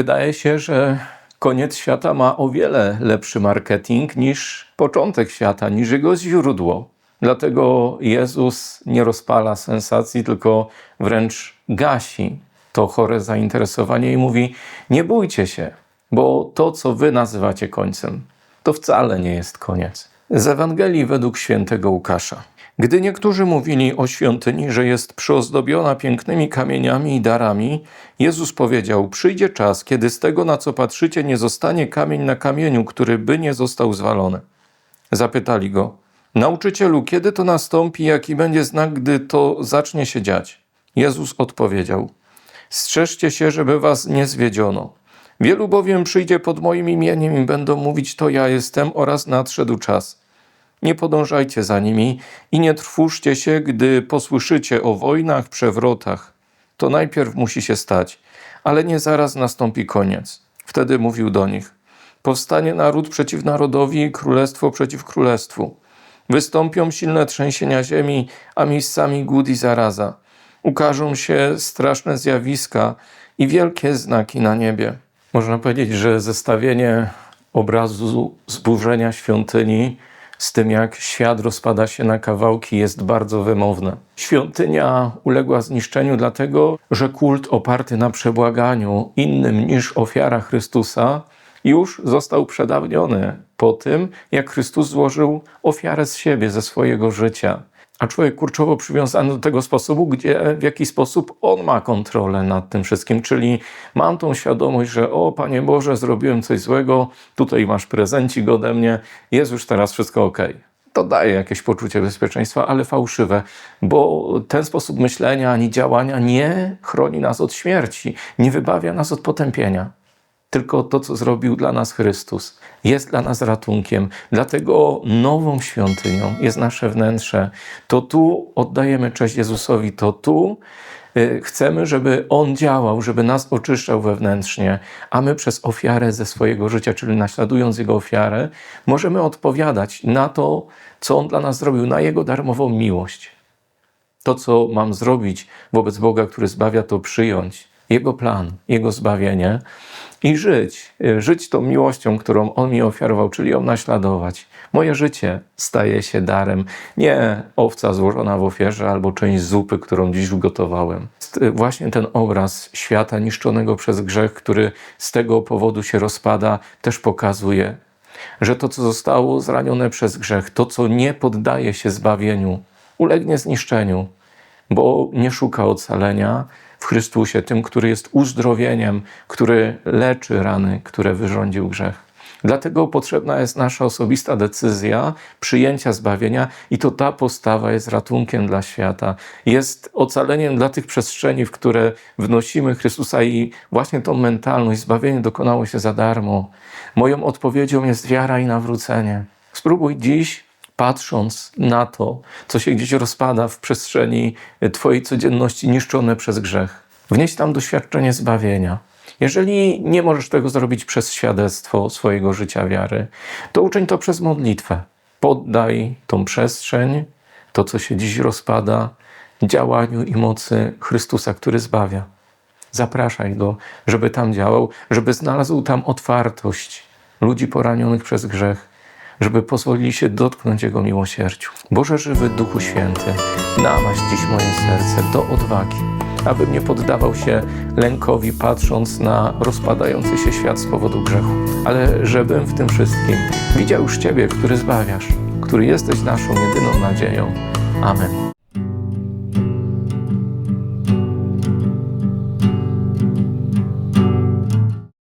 Wydaje się, że koniec świata ma o wiele lepszy marketing niż początek świata, niż jego źródło. Dlatego Jezus nie rozpala sensacji, tylko wręcz gasi to chore zainteresowanie i mówi: Nie bójcie się, bo to, co wy nazywacie końcem, to wcale nie jest koniec. Z Ewangelii według świętego Łukasza. Gdy niektórzy mówili o świątyni, że jest przyozdobiona pięknymi kamieniami i darami, Jezus powiedział: Przyjdzie czas, kiedy z tego, na co patrzycie, nie zostanie kamień na kamieniu, który by nie został zwalony. Zapytali go: Nauczycielu, kiedy to nastąpi, jaki będzie znak, gdy to zacznie się dziać? Jezus odpowiedział: Strzeżcie się, żeby was nie zwiedziono. Wielu bowiem przyjdzie pod moim imieniem i będą mówić: To ja jestem, oraz nadszedł czas. Nie podążajcie za nimi i nie trwóżcie się, gdy posłyszycie o wojnach, przewrotach. To najpierw musi się stać, ale nie zaraz nastąpi koniec. Wtedy mówił do nich: Powstanie naród przeciw narodowi królestwo przeciw królestwu. Wystąpią silne trzęsienia ziemi, a miejscami głód i zaraza. Ukażą się straszne zjawiska i wielkie znaki na niebie. Można powiedzieć, że zestawienie obrazu zburzenia świątyni z tym, jak świat rozpada się na kawałki, jest bardzo wymowne. Świątynia uległa zniszczeniu dlatego, że kult oparty na przebłaganiu innym niż ofiara Chrystusa już został przedawniony po tym, jak Chrystus złożył ofiarę z siebie, ze swojego życia. A człowiek kurczowo przywiązany do tego sposobu, gdzie w jakiś sposób on ma kontrolę nad tym wszystkim, czyli mam tą świadomość, że o Panie Boże, zrobiłem coś złego, tutaj masz prezencik ode mnie, jest już teraz wszystko ok. To daje jakieś poczucie bezpieczeństwa, ale fałszywe, bo ten sposób myślenia ani działania nie chroni nas od śmierci, nie wybawia nas od potępienia tylko to, co zrobił dla nas Chrystus, jest dla nas ratunkiem. Dlatego nową świątynią jest nasze wnętrze. To tu oddajemy cześć Jezusowi, to tu y, chcemy, żeby On działał, żeby nas oczyszczał wewnętrznie, a my przez ofiarę ze swojego życia, czyli naśladując Jego ofiarę, możemy odpowiadać na to, co On dla nas zrobił, na Jego darmową miłość. To, co mam zrobić wobec Boga, który zbawia, to przyjąć Jego plan, Jego zbawienie i żyć. Żyć tą miłością, którą On mi ofiarował, czyli ją naśladować. Moje życie staje się darem, nie owca złożona w ofierze albo część zupy, którą dziś ugotowałem. Jest właśnie ten obraz świata niszczonego przez grzech, który z tego powodu się rozpada, też pokazuje, że to, co zostało zranione przez grzech, to, co nie poddaje się zbawieniu, ulegnie zniszczeniu, bo nie szuka ocalenia w Chrystusie, tym, który jest uzdrowieniem, który leczy rany, które wyrządził grzech. Dlatego potrzebna jest nasza osobista decyzja przyjęcia zbawienia, i to ta postawa jest ratunkiem dla świata, jest ocaleniem dla tych przestrzeni, w które wnosimy Chrystusa, i właśnie tą mentalność, zbawienie dokonało się za darmo. Moją odpowiedzią jest wiara i nawrócenie. Spróbuj dziś patrząc na to, co się gdzieś rozpada w przestrzeni Twojej codzienności niszczone przez grzech. Wnieś tam doświadczenie zbawienia. Jeżeli nie możesz tego zrobić przez świadectwo swojego życia wiary, to uczyń to przez modlitwę. Poddaj tą przestrzeń, to co się dziś rozpada, działaniu i mocy Chrystusa, który zbawia. Zapraszaj Go, żeby tam działał, żeby znalazł tam otwartość ludzi poranionych przez grzech, żeby pozwolili się dotknąć Jego miłosierdziu. Boże żywy Duchu Święty, namaś dziś moje serce do odwagi, abym nie poddawał się lękowi, patrząc na rozpadający się świat z powodu grzechu, ale żebym w tym wszystkim widział już Ciebie, który zbawiasz, który jesteś naszą jedyną nadzieją. Amen.